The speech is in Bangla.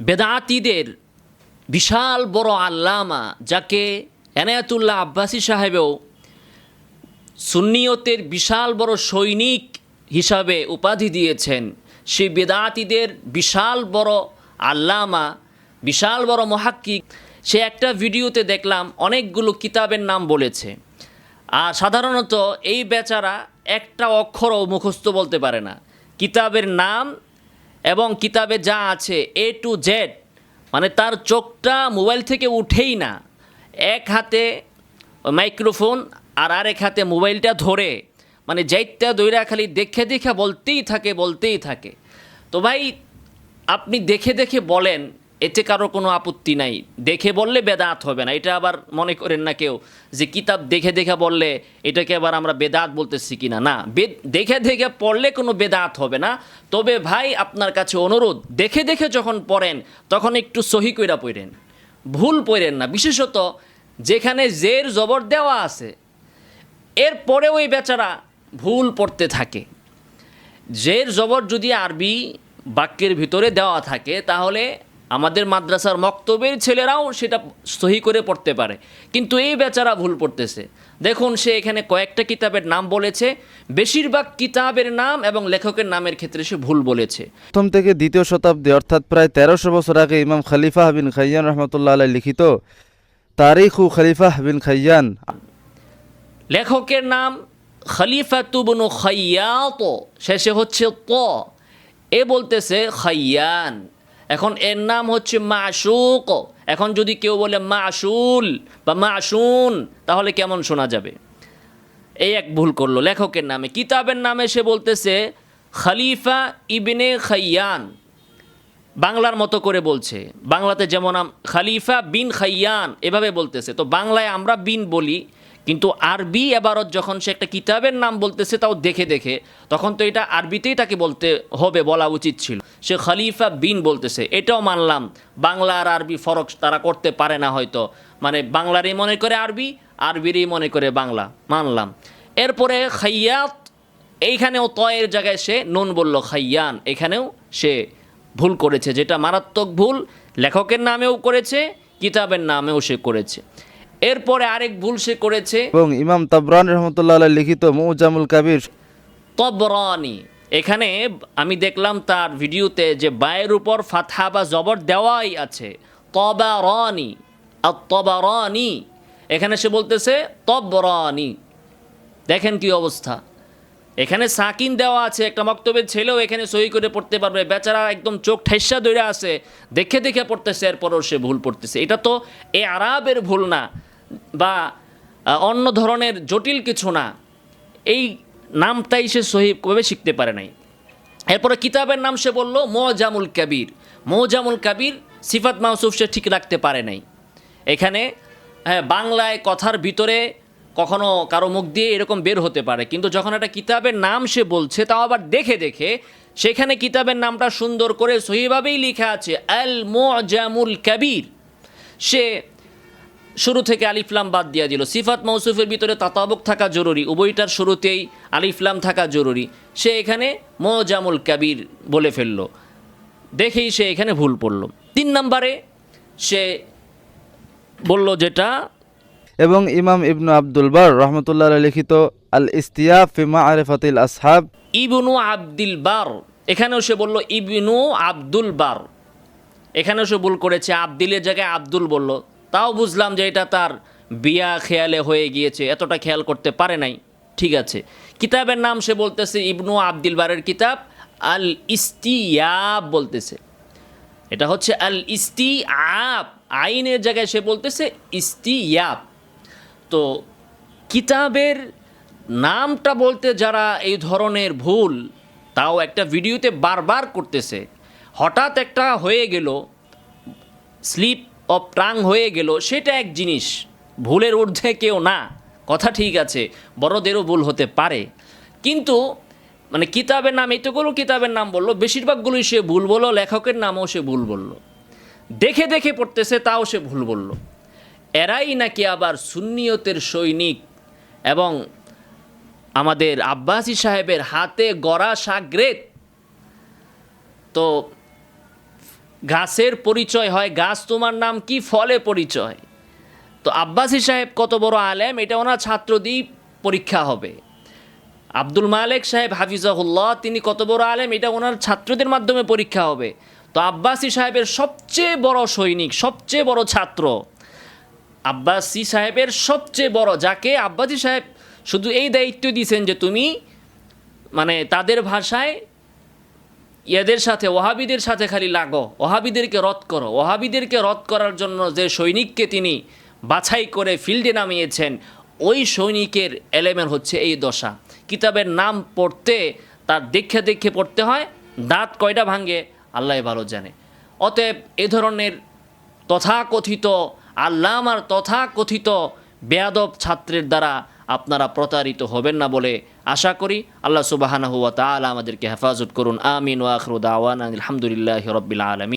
বেদাতিদের বিশাল বড় আল্লামা যাকে এনায়াতুল্লাহ আব্বাসী সাহেবেও সুন্নিয়তের বিশাল বড় সৈনিক হিসাবে উপাধি দিয়েছেন, সেই বেদাতিদের বিশাল বড় আল্লামা, বিশাল বড় মহাক্কিক, সে একটা ভিডিওতে দেখলাম অনেকগুলো কিতাবের নাম বলেছে। আর সাধারণত এই বেচারা একটা অক্ষরও মুখস্থ বলতে পারে না। কিতাবের নাম এবং কিতাবে যা আছে এ টু জেড মানে তার চোখটা মোবাইল থেকে উঠেই না। এক হাতে মাইক্রোফোন আর আরেক হাতে মোবাইলটা ধরে। মানে যাইত্যা দৈরা খালি দেখে দেখে বলতেই থাকে বলতেই থাকে। তো ভাই, আপনি দেখে দেখে বলেন এতে কারও কোনো আপত্তি নাই। দেখে বললে বেদাত হবে না। এটা আবার মনে করেন না কেউ যে কিতাব দেখে দেখে বললে এটাকে আবার আমরা বেদাত বলতেছি কিনা? না বে- দেখে দেখে পড়লে কোনো বেদাত হবে না। তবে ভাই, আপনার কাছে অনুরোধ, দেখে দেখে যখন পড়েন, তখন একটু সহি কইরা পড়েন। ভুল পড়েন না। বিশেষত যেখানে জের জবর দেওয়া আছে এরপরেও ওই বেচারা ভুল পড়তে থাকে। জের জবর যদি আরবি বাক্যের ভিতরে দেওয়া থাকে, তাহলে আমাদের মাদ্রাসার মক্তবের ছেলেরাও সেটা সহি করে পড়তে পারে। কিন্তু এই বেচারা ভুল পড়তেছে। দেখুন সে এখানে কয়েকটা কিতাবের নাম বলেছে। বেশিরভাগ কিতাবের নাম এবং লেখকের নামের ক্ষেত্রে সে ভুল বলেছে। প্রথম থেকে দ্বিতীয় শতাব্দী অর্থাৎ প্রায় তেরোশো বছর আগে ইমাম খালিফা বিন খাইয়ান রহমতুল্লাহ আলাই লিখিত তারিখু খালিফা বিন খাইয়ান। লেখকের নাম খলিফাতুবনু খৈয়াত শেষে হচ্ছে ত। এ বলতেছে খৈয়ান এখন এর নাম হচ্ছে মাসুক এখন যদি কেউ বলে মাসুল বা মাসুন তাহলে কেমন শোনা যাবে? এই এক ভুল করল লেখকের নামে। কিতাবের নামে সে বলতেছে, খলিফা ইবনে খাইয়ান। বাংলার মতো করে বলছে। বাংলাতে যেমন খালিফা বিন খাইয়ান, এভাবে বলতেছে। তো বাংলায় আমরা বিন বলি। কিন্তু আরবি এবারত যখন সে একটা কিতাবের নাম বলতেছে তাও দেখে দেখে, তখন তো এটা আরবিতেই তাকে বলতে হবে, বলা উচিত ছিল। সে খলিফা বিন বলতেছে, এটাও মানলাম, বাংলা আর আরবি ফরক তারা করতে পারে না হয়তো। মানে বাংলারই মনে করে আরবি, আরবিরই মনে করে বাংলা, মানলাম। এরপরে খাইয়াত, এইখানেও তয়ের জায়গায় সে নুন বলল, খাইয়ান, এখানেও সে ভুল করেছে, যেটা মারাত্মক ভুল, লেখকের নামেও করেছে, কিতাবের নামেও সে করেছে। এরপরে আরেক ভুল সে করেছে। এবং ইমাম তাবরান রহমতুল্লাহ লিখিত মুজামুল কাবির। তবরানি এখানে আমি দেখলাম তার ভিডিওতে যে বায়ের উপর ফাতহা বা জবর দেওয়াই আছে। তবারনি আর তবারনি এখানে সে বলতেছে তবরানি। দেখেন কি অবস্থা। এখানে সাকিন দেওয়া আছে একটা মক্তবের ছেলেও এখানে সই করে পড়তে পারবে। বেচারা একদম চোখ ঠেসা দইরা আছে দেখে দেখে পড়তেছে এরপরও সে ভুল পড়তেছে। এটা তো এ আরাবের ভুল না। বা অন্য ধরনের জটিল কিছু না, এই নামটাই সে সহিভাবে শিখতে পারে নাই। এরপরে কিতাবের নাম সে বলল, মোজামুল কাবির। মোজামুল কাবির সিফাত মাউসুফ সে ঠিক রাখতে পারে নাই। এখানে হ্যাঁ বাংলায় কথার ভিতরে কখনো কারও মুখ দিয়ে এরকম বের হতে পারে, কিন্তু যখন একটা কিতাবের নাম সে বলছে, তাও আবার দেখে দেখে, সেখানে কিতাবের নামটা সুন্দর করে সহিভাবেই লেখা আছে আল মোজামুল কাবির। সে শুরু থেকে আলিফলাম বাদ দিয়া দিল। সিফাত মৌসুফের ভিতরে তাতাবক থাকা জরুরি উভয়টার শুরুতেই আলিফলাম থাকা জরুরি। সে এখানে মোজামুল কাবির বলে ফেলল। দেখেই সে এখানে ভুল পড়ল। তিন নম্বরে সে বলল যেটা এবং ইমাম ইবনু আব্দুল বার রহমতুল্লাহ লিখিত আল ইস্তিয়া ফিমা আরেফাতিল আসহাব। ইবনু আব্দুল বার এখানেও সে বলল ইবনু আব্দুল বার। এখানেও সে ভুল করেছে আব্দিলের জায়গায় আব্দুল বলল। তাও বুঝলাম যে এটা তার বিয়া খেয়ালে হয়ে গিয়েছে, এতটা খেয়াল করতে পারে নাই। ঠিক আছে। কিতাবের নাম সে বলতেছে, ইবনু আব্দুল বারের কিতাব আল ইস্তিয়াব বলতেছে। এটা হচ্ছে আল ইস্তি আপ আইনের জায়গায় সে বলতেছে, ইস্তিয়াব। তো কিতাবের নামটা বলতে যারা এই ধরনের ভুল, তাও একটা ভিডিওতে বারবার করতেছে। হঠাৎ একটা হয়ে গেল, স্লিপ টাং হয়ে গেল, সেটা এক জিনিস। ভুলের ঊর্ধ্বে কেউ না। কথা ঠিক আছে, বড়দেরও ভুল হতে পারে। কিন্তু মানে কিতাবের নাম, এতগুলো কিতাবের নাম বলল, বেশিরভাগগুলোই সে ভুল বলল, লেখকের নামও সে ভুল বলল। দেখে দেখে পড়তেছে, তাও সে ভুল বলল। এরাই নাকি আবার সুন্নিয়তের সৈনিক এবং আমাদের আব্বাসী সাহেবের হাতে গড়া সাগ্রেত। তো গাছের পরিচয় হয়, গাছ তোমার নাম কি ফলে পরিচয়? তো আব্বাসী সাহেব কত বড় আলেম, এটা ওনার ছাত্র দিয়েই পরীক্ষা হবে। আব্দুল মালেক সাহেব হাফিজাহুল্লাহ, তিনি কত বড় আলেম, এটা ওনার ছাত্রদের মাধ্যমে পরীক্ষা হবে। তো আব্বাসী সাহেবের সবচেয়ে বড় সৈনিক, সবচেয়ে বড় ছাত্র আব্বাসী সাহেবের সবচেয়ে বড়, যাকে আব্বাসী সাহেব শুধু এই দায়িত্ব দিয়েছেন যে তুমি মানে তাদের ভাষায় ইয়াদের সাথে, ওহাবিদের সাথে খালি লাগো। ওহাবিদেরকে রদ করো। ওহাবিদেরকে রদ করার জন্য যে সৈনিককে তিনি বাছাই করে ফিল্ডে নামিয়েছেন, ওই সৈনিকের এলেমেন্ট হচ্ছে এই দশা। কিতাবের নাম পড়তে, তার দেখে দেখে পড়তে হয়, দাঁত কয়টা ভাঙে, আল্লাহ ভালো জানে। অতএব এ ধরনের তথাকথিত, আল্লামার তথাকথিত বেয়াদব ছাত্রের দ্বারা আপনারা প্রতারিত হবেন না বলে আশা করি আল্লাহ সুবাহানা হুয়া তালা আমাদেরকে হেফাজত করুন। আমিন ওয়াখরুদ আওয়ান আলহামদুলিল্লাহ রবিল আলমী